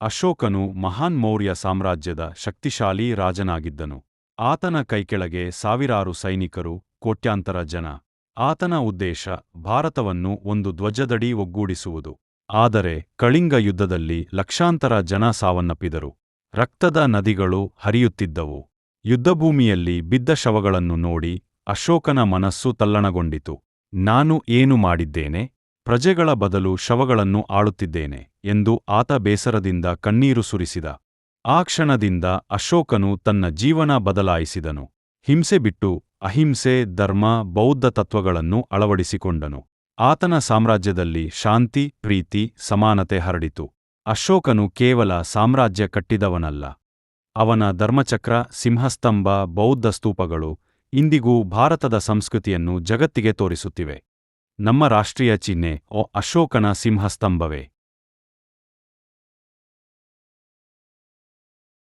ಅಶೋಕನು ಮಹಾನ್ ಮೌರ್ಯ ಸಾಮ್ರಾಜ್ಯದ ಶಕ್ತಿಶಾಲಿ ರಾಜನಾಗಿದ್ದನು. ಆತನ ಕೈಕೆಳಗೆ ಸಾವಿರಾರು ಸೈನಿಕರು, ಕೋಟ್ಯಾಂತರ ಜನ. ಆತನ ಉದ್ದೇಶ ಭಾರತವನ್ನು ಒಂದು ಧ್ವಜದಡಿ ಒಗ್ಗೂಡಿಸುವುದು. ಆದರೆ ಕಳಿಂಗ ಯುದ್ಧದಲ್ಲಿ ಲಕ್ಷಾಂತರ ಜನ ಸಾವನ್ನಪ್ಪಿದರು. ರಕ್ತದ ನದಿಗಳು ಹರಿಯುತ್ತಿದ್ದವು. ಯುದ್ಧಭೂಮಿಯಲ್ಲಿ ಬಿದ್ದ ಶವಗಳನ್ನು ನೋಡಿ ಅಶೋಕನ ಮನಸ್ಸು ತಲ್ಲಣಗೊಂಡಿತು. ನಾನು ಏನು ಮಾಡಿದ್ದೇನೆ? ಪ್ರಜೆಗಳ ಬದಲು ಶವಗಳನ್ನು ಆಳುತ್ತಿದ್ದೇನೆ ಎಂದು ಆತ ಬೇಸರದಿಂದ ಕಣ್ಣೀರು ಸುರಿಸಿದ. ಆ ಕ್ಷಣದಿಂದ ಅಶೋಕನು ತನ್ನ ಜೀವನ ಬದಲಾಯಿಸಿದನು. ಹಿಂಸೆ ಬಿಟ್ಟು ಅಹಿಂಸೆ, ಧರ್ಮ, ಬೌದ್ಧ ತತ್ವಗಳನ್ನು ಅಳವಡಿಸಿಕೊಂಡನು. ಆತನ ಸಾಮ್ರಾಜ್ಯದಲ್ಲಿ ಶಾಂತಿ, ಪ್ರೀತಿ, ಸಮಾನತೆ ಹರಡಿತು. ಅಶೋಕನು ಕೇವಲ ಸಾಮ್ರಾಜ್ಯ ಕಟ್ಟಿದವನಲ್ಲ. ಅವನ ಧರ್ಮಚಕ್ರ, ಸಿಂಹಸ್ತಂಭ, ಬೌದ್ಧ ಸ್ತೂಪಗಳು ಇಂದಿಗೂ ಭಾರತದ ಸಂಸ್ಕೃತಿಯನ್ನು ಜಗತ್ತಿಗೆ ತೋರಿಸುತ್ತಿವೆ. ನಮ್ಮ ರಾಷ್ಟ್ರೀಯ ಚಿಹ್ನೆ ಓ ಅಶೋಕನ ಸಿಂಹಸ್ತಂಭವೇ.